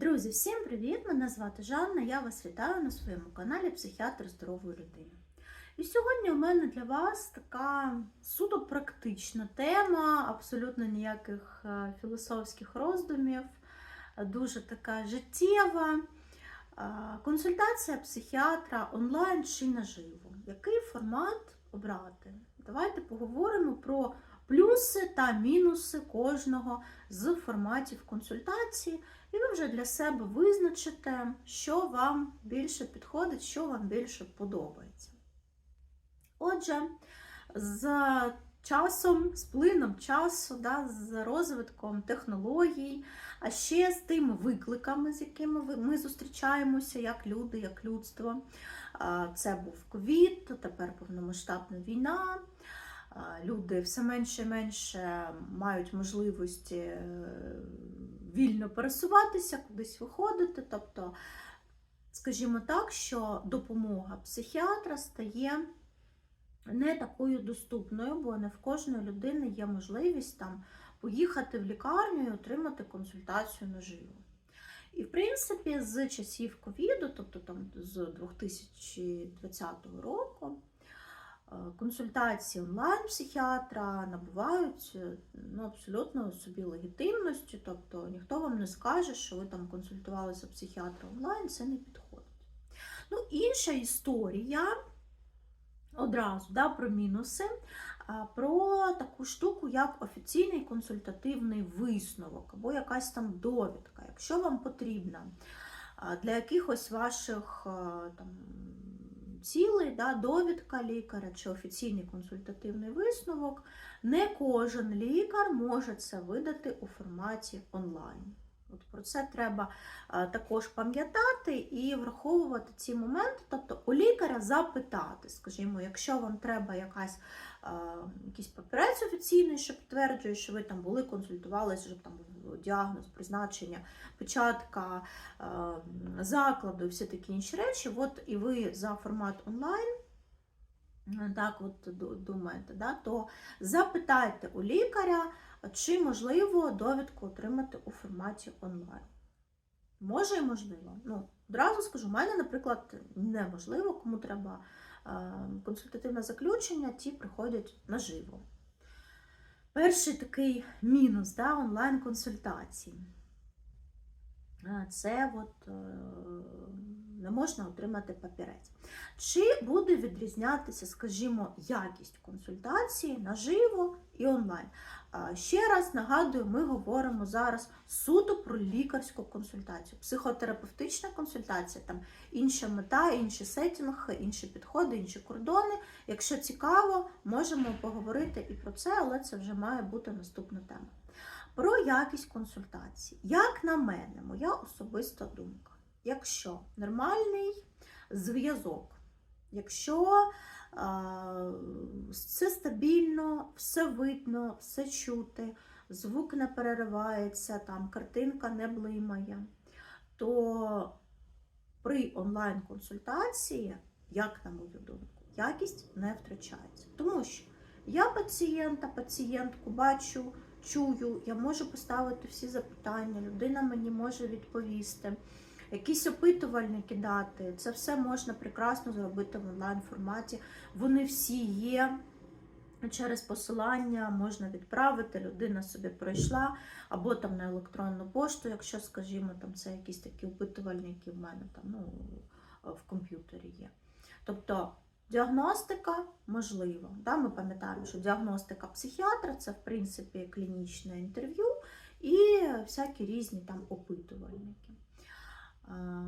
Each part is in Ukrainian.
Друзі, всім привіт! Мене звати Жанна. Я вас вітаю на своєму каналі Психіатр здорової людини. І сьогодні у мене для вас така суто практична тема, абсолютно ніяких е, філософських роздумів, дуже така життєва. Е, Консультація психіатра онлайн чи наживо. Який формат обрати? Давайте поговоримо про плюси та мінуси кожного з форматів консультації. І ви вже для себе визначите, що вам більше підходить, що вам більше подобається. Отже, з часом, з плином часу, да, з розвитком технологій, а ще з тими викликами, з якими ми зустрічаємося як люди, як людство. Це був ковід, тепер повномасштабна війна. Люди все менше і менше мають можливості е, вільно пересуватися, кудись виходити. Тобто, скажімо так, що допомога психіатра стає не такою доступною, бо не в кожної людини є можливість там поїхати в лікарню і отримати консультацію наживо. І, в принципі, з часів ковіду, тобто там з 2020 року, консультації онлайн-психіатра набувають е, ну, абсолютно собі легітимності, тобто ніхто вам не скаже, що ви там консультувалися психіатра онлайн, це не підходить. Ну, інша історія одразу да, про мінуси, про таку штуку, як офіційний консультативний висновок або якась там довідка, якщо вам потрібна для якихось ваших там, цілей, да, довідка лікаря чи офіційний консультативний висновок, не кожен лікар може це видати у форматі онлайн. От Про це треба а, також пам'ятати і враховувати ці моменти, тобто у лікаря запитати, скажімо, якщо вам треба якась, якийсь папірець офіційний, що підтверджує, що ви там були, консультувалися, що там був діагноз, призначення, печатка а, закладу і всі такі інші речі, от і ви за формат онлайн. е, Так, от думаєте, да, то запитайте у лікаря, чи можливо довідку отримати у форматі онлайн. Може і можливо. Ну, одразу скажу, у мене, наприклад, неможливо, кому треба консультативне заключення, ті приходять наживо. Перший такий мінус да, онлайн-консультації. Е, Це от, е, не можна отримати папірець. Чи буде відрізнятися, скажімо, якість консультації наживо і онлайн? Ще раз нагадую, ми говоримо зараз суто про лікарську консультацію. Психотерапевтична консультація, там інша мета, інший сетінг, інші підходи, інші кордони. Якщо цікаво, можемо поговорити і про це, але це вже має бути наступна тема. Про якість консультації. Як на мене, моя особиста думка. Якщо нормальний зв'язок, якщо все стабільно, все видно, все чути, звук не переривається, там картинка не блимає, то при онлайн-консультації, як на мою думку, якість не втрачається. Тому що я пацієнта, пацієнтку бачу, чую, я можу поставити всі запитання, людина мені може відповісти якісь опитувальники дати. Це все можна прекрасно зробити в онлайн форматі. Вони всі є. Через посилання можна відправити, людина собі пройшла, або там на електронну пошту, якщо, скажімо, там це якісь такі опитувальники в мене там ну, в комп'ютері є. Тобто діагностика можлива. Да? Ми пам'ятаємо, що діагностика психіатра це в принципі клінічне інтерв'ю і всякі різні там опитувальники.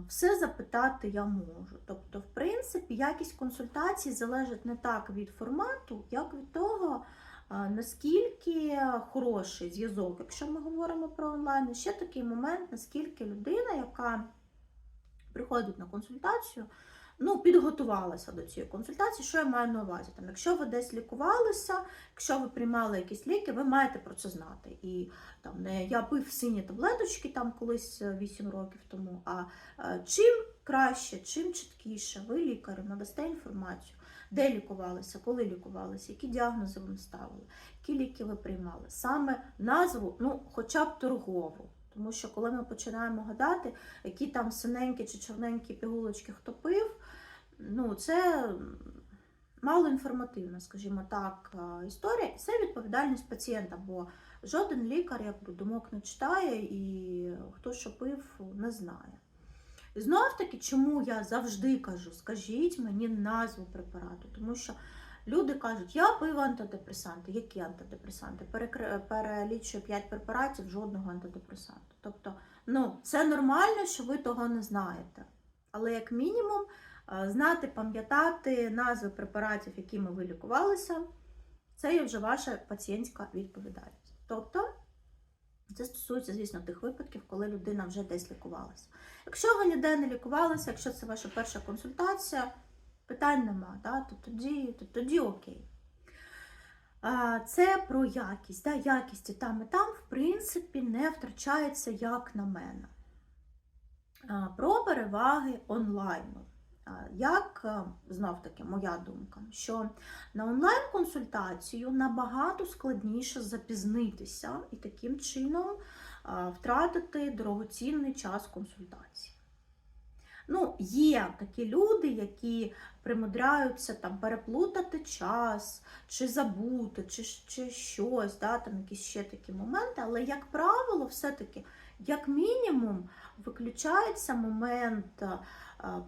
Все запитати я можу. Тобто, в принципі, якість консультацій залежить не так від формату, як від того, наскільки хороший зв'язок, якщо ми говоримо про онлайн. Ще такий момент, наскільки людина, яка приходить на консультацію, ну, підготувалася до цієї консультації. Що я маю на увазі? Там, якщо ви десь лікувалися, якщо ви приймали якісь ліки, ви маєте про це знати. І там не я пив сині таблеточки там колись е, 8 років тому. А е, чим краще, чим чіткіше, ви лікарю надасте інформацію, де лікувалися, коли лікувалися, які діагнози вам ставили, які ліки ви приймали. Саме назву, ну, хоча б торгову. Тому що коли ми починаємо гадати, які там синенькі чи чорненькі пігулочки хто пив, ну це малоінформативна, скажімо так, е, історія, і це відповідальність пацієнта, бо жоден лікар якби думок не читає і хто що пив, не знає. І знов таки, чому я завжди кажу, скажіть мені назву препарату, тому що люди кажуть, я пив антидепресанти. Які антидепресанти? Перелічую 5 препаратів, жодного антидепресанту. Тобто, ну, це нормально, що ви того не знаєте. Але як мінімум е, знати, пам'ятати назви препаратів, якими ви лікувалися, це є вже ваша пацієнтська відповідальність. Тобто, це стосується, звісно, тих випадків, коли людина вже десь лікувалася. Якщо ви ніде не лікувалися, якщо це ваша перша консультація, питань нема, да? то, тоді, то тоді окей. Це про якість. Да? Якість і там, і там, в принципі, не втрачається, як на мене. Про переваги онлайну. Як, е, знов таки, моя думка, що на онлайн-консультацію набагато складніше запізнитися і таким чином втратити дорогоцінний час консультації. Ну, є такі люди, які примудряються там переплутати час, чи забути, чи, чи щось, да, там якісь ще такі моменти, але, як правило, все-таки, як мінімум, виключається момент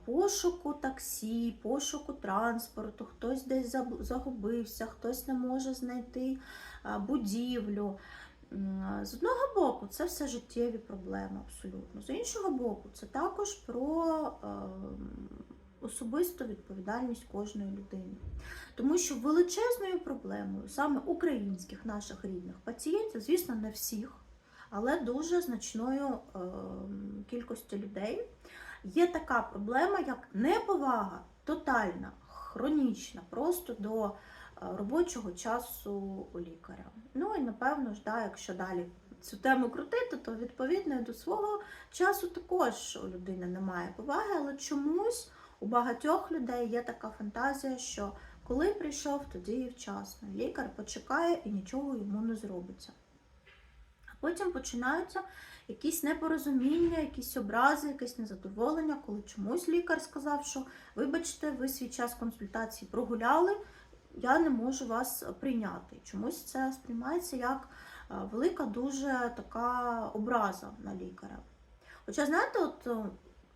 пошуку таксі, пошуку транспорту, хтось десь загубився, хтось не може знайти будівлю. З одного боку, це все життєві проблеми абсолютно. З іншого боку, це також про особисту відповідальність кожної людини. Тому що величезною проблемою саме українських наших рідних пацієнтів, звісно, не всіх, але дуже значною кількості людей, є така проблема, як неповага тотальна, хронічна, просто до робочого часу у лікаря. Ну і напевно ж, да, якщо далі цю тему крутити, то відповідно до свого часу також у людини немає поваги, але чомусь у багатьох людей є така фантазія, що коли прийшов, тоді і вчасно. Лікар почекає і нічого йому не зробиться. А потім починаються якісь непорозуміння, якісь образи, якесь незадоволення, коли чомусь лікар сказав, що вибачте, ви свій час консультації прогуляли, я не можу вас прийняти. Чомусь це сприймається як е, велика дуже така образа на лікаря. Хоча, знаєте, от е,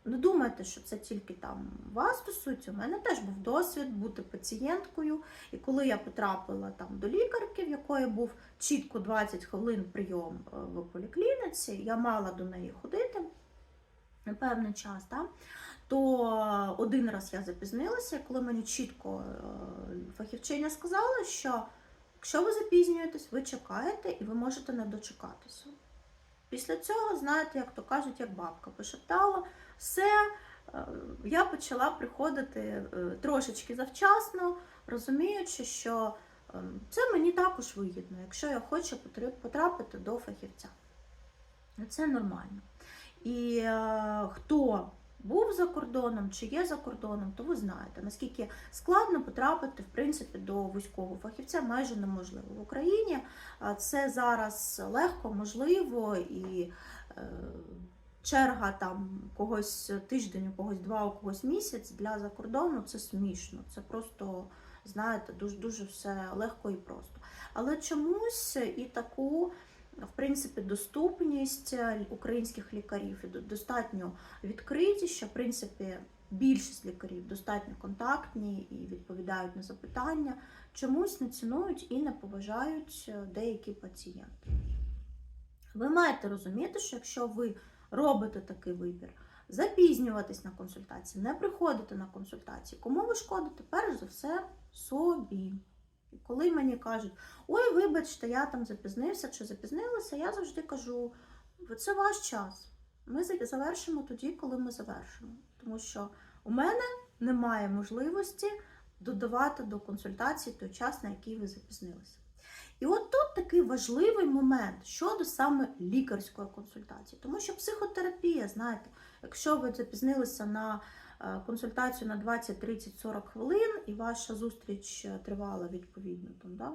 не думайте, що це тільки там вас стосується. У мене теж був досвід бути пацієнткою. І коли я потрапила там до лікарки, в якої був чітко 20 хвилин прийом е, в поліклініці, я мала до неї ходити на певний час. Да? То один раз я запізнилася, коли мені чітко е, фахівчиня сказала, що якщо ви запізнюєтесь, ви чекаєте і ви можете не дочекатися. Після цього, знаєте, як то кажуть, як бабка пошептала, все, е, я почала приходити е, трошечки завчасно, розуміючи, що е, це мені також вигідно, якщо я хочу потрапити до фахівця. Це нормально. І е, хто був за кордоном чи є за кордоном, то ви знаєте, наскільки складно потрапити в принципі до вузького фахівця майже неможливо. В Україні це зараз легко, можливо, і е, черга там когось тиждень, у когось два, у когось місяць для закордону це смішно. Це просто, знаєте, дуже дуже все легко і просто. Але чомусь і таку. В принципі, доступність е, українських лікарів достатньо відкриті, що в принципі більшість лікарів достатньо контактні і відповідають на запитання, чомусь не цінують і не поважають е, деякі пацієнти. Ви маєте розуміти, що якщо ви робите такий вибір, запізнюватись на консультації, не приходити на консультації, кому ви шкодите? Перш за все собі. Коли мені кажуть, ой, вибачте, я там запізнився чи запізнилася, я завжди кажу, це ваш час. Ми завершимо тоді, коли ми завершимо. Тому що у мене немає можливості додавати до консультації той час, на який ви запізнилися. І от тут такий важливий момент щодо саме лікарської консультації. Тому що психотерапія, знаєте, якщо ви запізнилися на консультацію на 20, 30, 40 хвилин, і ваша зустріч е, тривала відповідно там, да?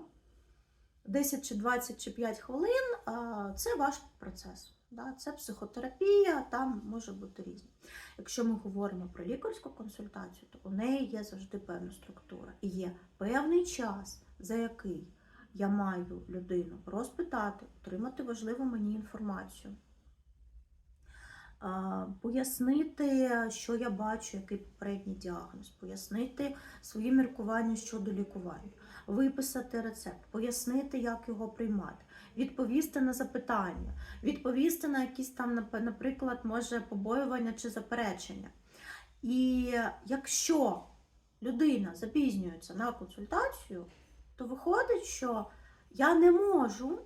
10 чи 20 чи 5 хвилин, це ваш процес. Да? Це психотерапія, там може бути різні. Якщо ми говоримо про лікарську консультацію, то у неї є завжди певна структура. І є певний час, за який я маю людину розпитати, отримати важливу мені інформацію, пояснити, що я бачу, який попередній діагноз, пояснити свої міркування щодо лікування, виписати рецепт, пояснити, як його приймати, відповісти на запитання, відповісти на якісь там, наприклад, може побоювання чи заперечення. І якщо людина запізнюється на консультацію, то виходить, що я не можу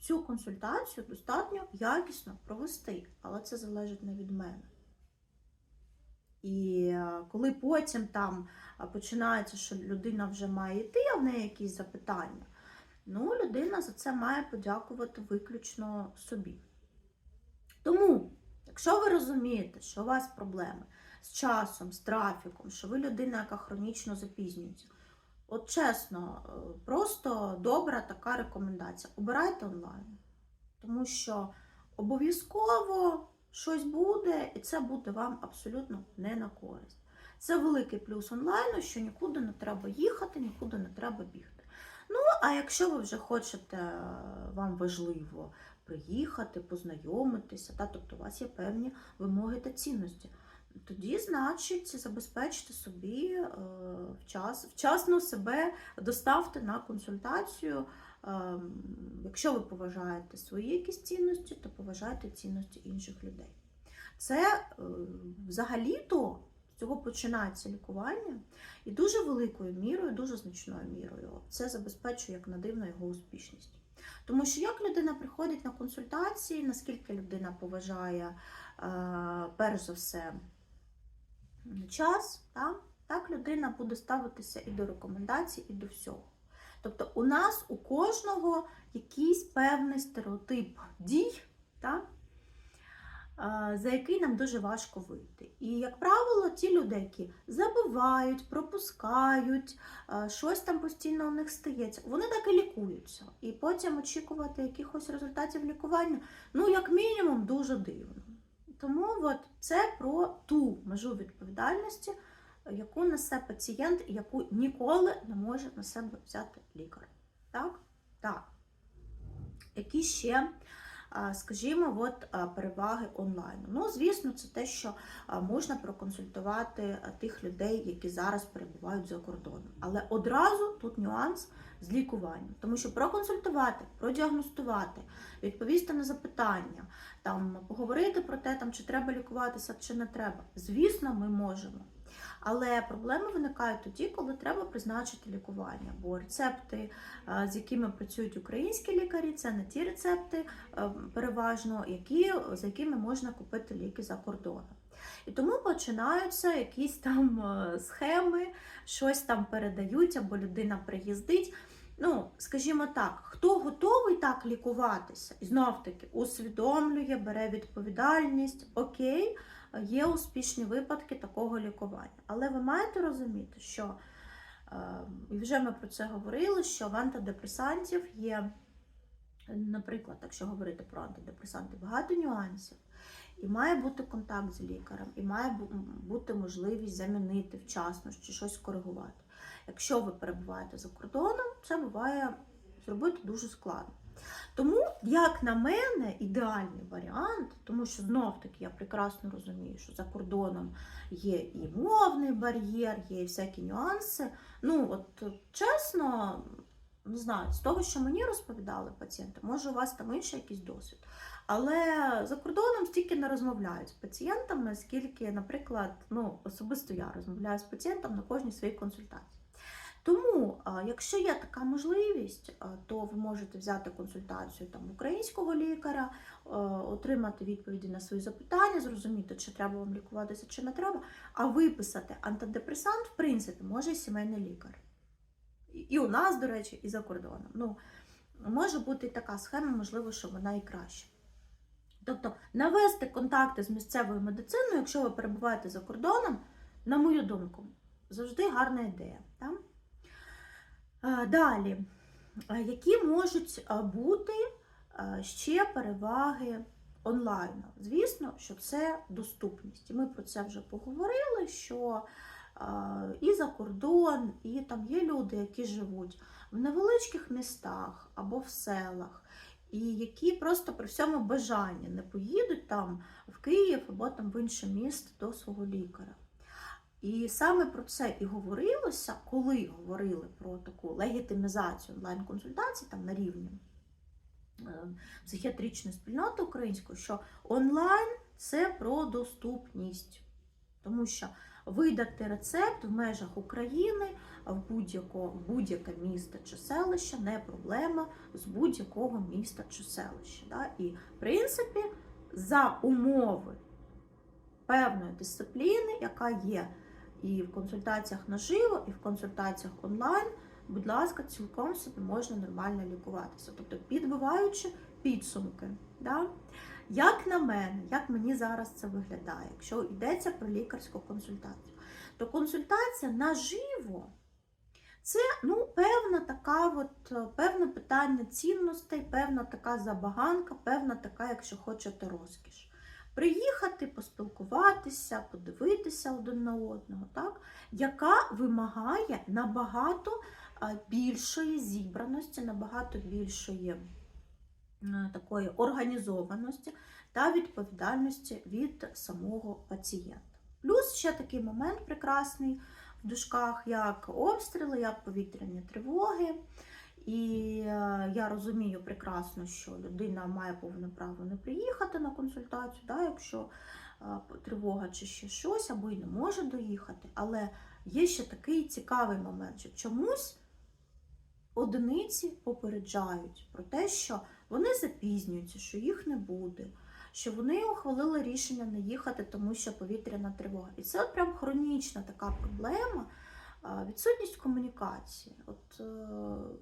цю консультацію достатньо якісно провести, але це залежить не від мене. І е, коли потім там починається, що людина вже має йти, а в неї якісь запитання, ну, людина за це має подякувати виключно собі. Тому, якщо ви розумієте, що у вас проблеми з часом, з трафіком, що ви людина, яка хронічно запізнюється, от чесно, е, просто добра така рекомендація. Обирайте онлайн. Тому що обов'язково щось буде, і це буде вам абсолютно не на користь. Це великий плюс онлайну, що нікуди не треба їхати, нікуди не треба бігти. Ну, а якщо ви вже хочете, е, вам важливо приїхати, познайомитися, та, тобто у вас є певні вимоги та цінності, тоді, значить, забезпечте собі е, вчас, вчасно себе доставте на консультацію. Е, якщо ви поважаєте свої якісь цінності, то поважайте цінності інших людей. Це е, взагалі-то з цього починається лікування, і дуже великою мірою, дуже значною мірою це забезпечує як на дивно його успішність. Тому що як людина приходить на консультації, наскільки людина поважає, е, перш за все, час, так, так людина буде ставитися і до рекомендацій, і до всього. Тобто у нас у кожного якийсь певний стереотип дій, так, за який нам дуже важко вийти. І, як правило, ті люди, які забувають, пропускають, щось там постійно у них стається, вони так і лікуються. І потім очікувати якихось результатів лікування, ну, як мінімум, дуже дивно. Тому от це про ту межу відповідальності, яку несе пацієнт і яку ніколи не може на себе взяти лікар. Так? Так. Які ще, скажімо, от, переваги онлайну? Ну, звісно, це те, що можна проконсультувати тих людей, які зараз перебувають за кордоном. Але одразу тут нюанс з лікуванням, тому що проконсультувати, продіагностувати, відповісти на запитання, там поговорити про те, там чи треба лікуватися, чи не треба. Звісно, ми можемо. Але проблеми виникають тоді, коли треба призначити лікування, бо рецепти, е, з якими працюють українські лікарі, це не ті рецепти е, переважно, які, за якими можна купити ліки за кордоном. І тому починаються якісь там е, схеми, щось там передають, або людина приїздить. Ну, скажімо так, хто готовий так лікуватися, і знов таки усвідомлює, бере відповідальність, окей, є успішні випадки такого лікування. Але ви маєте розуміти, що, е, і вже ми про це говорили, що в антидепресантів є, наприклад, якщо говорити про антидепресанти, багато нюансів. І має бути контакт з лікарем, і має бути можливість замінити вчасно чи щось коригувати. Якщо ви перебуваєте за кордоном, це буває зробити дуже складно. Тому, як на мене, ідеальний варіант, тому що знов таки я прекрасно розумію, що за кордоном є і мовний бар'єр, є і всякі нюанси. Ну, от чесно, не знаю, з того, що мені розповідали пацієнти, може у вас там інший якийсь досвід. Але за кордоном стільки не розмовляють з пацієнтами, скільки, наприклад, ну, особисто я розмовляю з пацієнтом на кожній своїй консультації. Тому, якщо є така можливість, то ви можете взяти консультацію там українського лікаря, отримати відповіді на свої запитання, зрозуміти, чи треба вам лікуватися, чи не треба, а виписати антидепресант, в принципі, може і сімейний лікар. І- у нас, до речі, і за кордоном. Ну, може бути і така схема, можливо, що вона і краща. Тобто навести контакти з місцевою медициною, якщо ви перебуваєте за кордоном, на мою думку, завжди гарна ідея. А, Далі, які можуть бути ще переваги онлайну. Звісно, що це доступність. Ми про це вже поговорили, що е, і за кордон, і там є люди, які живуть в невеличких містах або в селах, і які просто при всьому бажанні не поїдуть там в Київ або там в інше місто до свого лікаря. І саме про це і говорилося, коли говорили про таку легітимізацію онлайн-консультацій там на рівні е, психіатричної спільноти української, що онлайн це про доступність. Тому що видати рецепт в межах України в будь-яке будь місто чи селище не проблема з будь-якого міста чи селища. Да? І, в принципі, за умови певної дисципліни, яка є і в консультаціях наживо, і в консультаціях онлайн, будь ласка, цілком собі можна нормально лікуватися. Тобто підбиваючи підсумки. Да? Як на мене, як мені зараз це виглядає, якщо йдеться про лікарську консультацію, то консультація наживо це ну, певна така, от, певне питання цінностей, певна така забаганка, певна така, якщо хочете, розкіш. Приїхати, поспілкуватися, подивитися один на одного, так? яка вимагає набагато більшої зібраності, набагато більшої такої організованості та відповідальності від самого пацієнта. Плюс ще такий момент прекрасний в дужках, як обстріли, як повітряні тривоги. І е, я розумію прекрасно, що людина має повне право не приїхати на консультацію, да, якщо е, тривога чи ще щось, або й не може доїхати. Але є ще такий цікавий момент, що чомусь одиниці попереджають про те, що вони запізнюються, що їх не буде, що вони ухвалили рішення не їхати, тому що повітряна тривога. І це прям хронічна така проблема. Відсутність комунікації. От, е,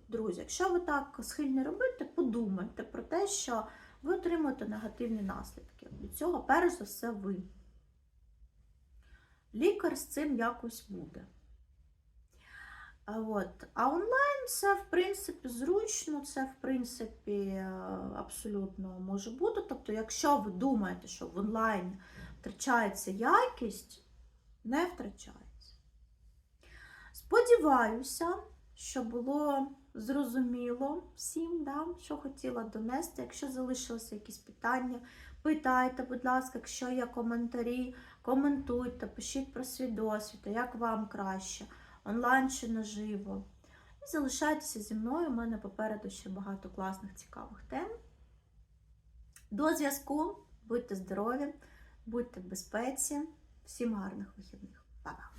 друзі, якщо ви так схильні робити, подумайте про те, що ви отримуєте негативні наслідки. Від цього, перш за все, ви. Лікар з цим якось буде. От. а онлайн це, в принципі, зручно, це, в принципі, е, абсолютно може бути. Тобто, якщо ви думаєте, що в онлайн втрачається якість, не втрачається. Сподіваюся, що було зрозуміло всім, да, що хотіла донести. Якщо залишилися якісь питання, питайте, будь ласка, якщо є коментарі, коментуйте, пишіть про свій досвід, як вам краще, онлайн чи наживо. І залишайтеся зі мною, у мене попереду ще багато класних, цікавих тем. До зв'язку, будьте здорові, будьте в безпеці. Всім гарних вихідних. Па-па!